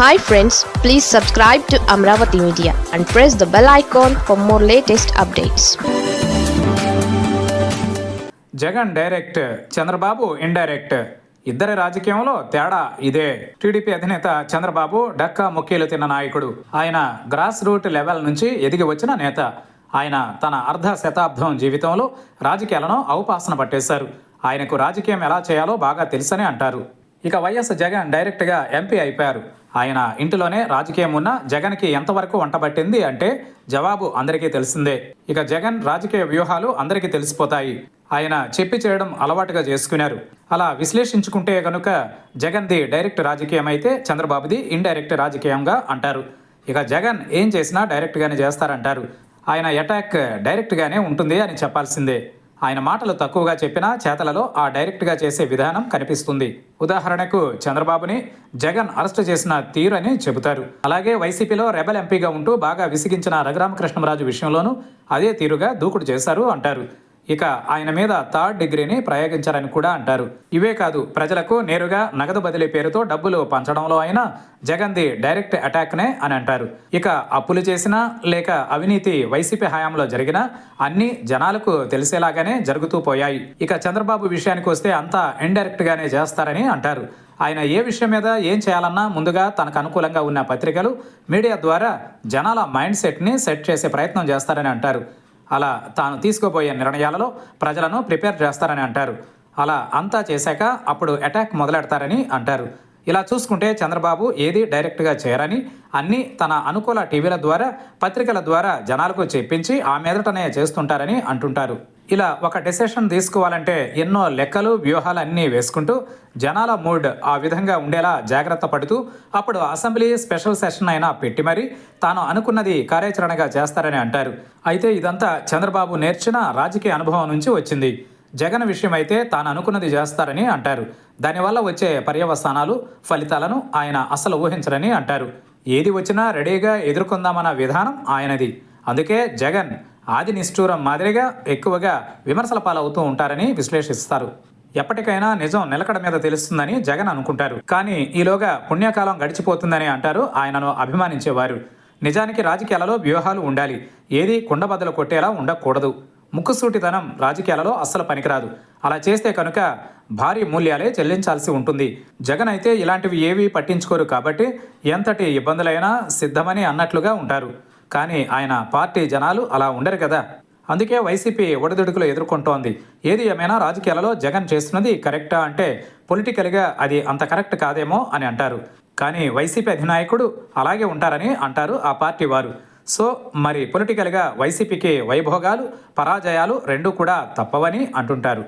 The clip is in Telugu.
Hi friends please subscribe to Amaravati media and press the bell icon for more latest updates Jagan direct Chandrababu indirect. ఇద్దరి రాజకీయంలో తేడా ఇదే. టీడీపీ అధినేత చంద్రబాబు డక్కా ముక్కీలు తిన్న నాయకుడు. ఆయన గ్రాస్ రూట్ లెవెల్ నుంచి ఎదిగి వచ్చిన నేత. ఆయన తన అర్ధ శతాబ్దం జీవితంలో రాజకీయాలను అవపాసన పట్టేశారు. ఆయనకు రాజకీయం ఎలా చేయాలో బాగా తెలుసని అంటారు. ఇక వైఎస్ జగన్ డైరెక్ట్గా ఎంపీ అయిపోయారు. ఆయన ఇంటిలోనే రాజకీయం ఉన్న జగన్కి ఎంతవరకు వంటబట్టింది అంటే జవాబు అందరికీ తెలిసిందే. ఇక జగన్ రాజకీయ వ్యూహాలు అందరికీ తెలిసిపోతాయి. ఆయన చెప్పి చేయడం అలవాటుగా చేసుకున్నారు. అలా విశ్లేషించుకుంటే కనుక జగన్ది డైరెక్ట్ రాజకీయం అయితే చంద్రబాబుది ఇండైరెక్ట్ రాజకీయంగా అంటారు. ఇక జగన్ ఏం చేసినా డైరెక్ట్గానే చేస్తారంటారు. ఆయన అటాక్ డైరెక్ట్గానే ఉంటుంది అని చెప్పాల్సిందే. ఆయన మాటలు తక్కువగా చెప్పినా చేతలలో ఆ డైరెక్ట్గా చేసే విధానం కనిపిస్తుంది. ఉదాహరణకు చంద్రబాబుని జగన్ అరెస్టు చేసిన తీరు అని చెబుతారు. అలాగే వైసీపీలో రెబల్ ఎంపీగా ఉంటూ బాగా విసిగించిన రఘురామకృష్ణరాజు విషయంలోనూ అదే తీరుగా దూకుడు చేశారు అంటారు. ఇక ఆయన మీద థర్డ్ డిగ్రీని ప్రయోగించారని కూడా అంటారు. ఇవే కాదు ప్రజలకు నేరుగా నగదు బదిలీ పేరుతో డబ్బులు పంచడంలో అయినా జగన్ది డైరెక్ట్ అటాక్నే అని అంటారు. ఇక అప్పులు చేసినా లేక అవినీతి వైసీపీ హయాంలో జరిగినా అన్ని జనాలకు తెలిసేలాగానే జరుగుతూ పోయాయి. ఇక చంద్రబాబు విషయానికి వస్తే అంతా ఇండైరెక్ట్ గానే చేస్తారని అంటారు. ఆయన ఏ విషయం మీద ఏం చేయాలన్నా ముందుగా తనకు అనుకూలంగా ఉన్న పత్రికలు మీడియా ద్వారా జనాల మైండ్ సెట్ని సెట్ చేసే ప్రయత్నం చేస్తారని అంటారు. అలా తాను తీసుకోబోయే నిర్ణయాలలో ప్రజలను ప్రిపేర్ చేస్తారని అంటారు. అలా అంతా చేశాక అప్పుడు అటాక్ మొదలెడతారని అంటారు. ఇలా చూసుకుంటే చంద్రబాబు ఏది డైరెక్ట్గా చేయరని అన్నీ తన అనుకూల టీవీల ద్వారా పత్రికల ద్వారా జనాలకు చెప్పించి ఆ మీదటనే చేస్తుంటారని అంటుంటారు. ఇలా ఒక డెసిషన్ తీసుకోవాలంటే ఎన్నో లెక్కలు వ్యూహాలు అన్నీ వేసుకుంటూ జనాల మూడ్ ఆ విధంగా ఉండేలా జాగ్రత్త పడుతూ అప్పుడు అసెంబ్లీ స్పెషల్ సెషన్ అయినా పెట్టి మరీ తాను అనుకున్నది కార్యాచరణగా చేస్తారని అంటారు. అయితే ఇదంతా చంద్రబాబు నేర్చిన రాజకీయ అనుభవం నుంచి వచ్చింది. జగన్ విషయం అయితే తాను అనుకున్నది చేస్తారని అంటారు. దానివల్ల వచ్చే పర్యవసానాలు ఫలితాలను ఆయన అసలు ఊహించరని అంటారు. ఏది వచ్చినా రెడీగా ఎదుర్కొందామన్న విధానం ఆయనది. అందుకే జగన్ ఆది నిష్ఠూరం మాదిరిగా ఎక్కువగా విమర్శల పాలవుతూ ఉంటారని విశ్లేషిస్తారు. ఎప్పటికైనా నిజం నిలకడ మీద తెలుస్తుందని జగన్ అనుకుంటారు. కానీ ఈలోగా పుణ్యకాలం గడిచిపోతుందని అంటారు ఆయనను అభిమానించేవారు. నిజానికి రాజకీయాలలో వ్యూహాలు ఉండాలి. ఏది కుండబద్దలు కొట్టేలా ఉండకూడదు. ముక్కుసూటితనం రాజకీయాలలో అస్సలు పనికిరాదు. అలా చేస్తే కనుక భారీ మూల్యాలే చెల్లించాల్సి ఉంటుంది. జగన్ అయితే ఇలాంటివి ఏవీ పట్టించుకోరు కాబట్టి ఎంతటి ఇబ్బందులైనా సిద్ధమని అన్నట్లుగా ఉంటారు. కానీ ఆయన పార్టీ జనాలు అలా ఉండరు కదా. అందుకే వైసీపీ ఒడిదుడుకులు ఎదుర్కొంటోంది. ఏది ఏమైనా రాజకీయాలలో జగన్ చేస్తున్నది కరెక్టా అంటే పొలిటికల్గా అది అంత కరెక్ట్ కాదేమో అని అంటారు. కానీ వైసీపీ అధినాయకుడు అలాగే ఉంటారని అంటారు ఆ పార్టీ వారు. సో మరి పొలిటికల్గా వైసీపీకి వైభోగాలు పరాజయాలు రెండూ కూడా తప్పవని అంటుంటారు.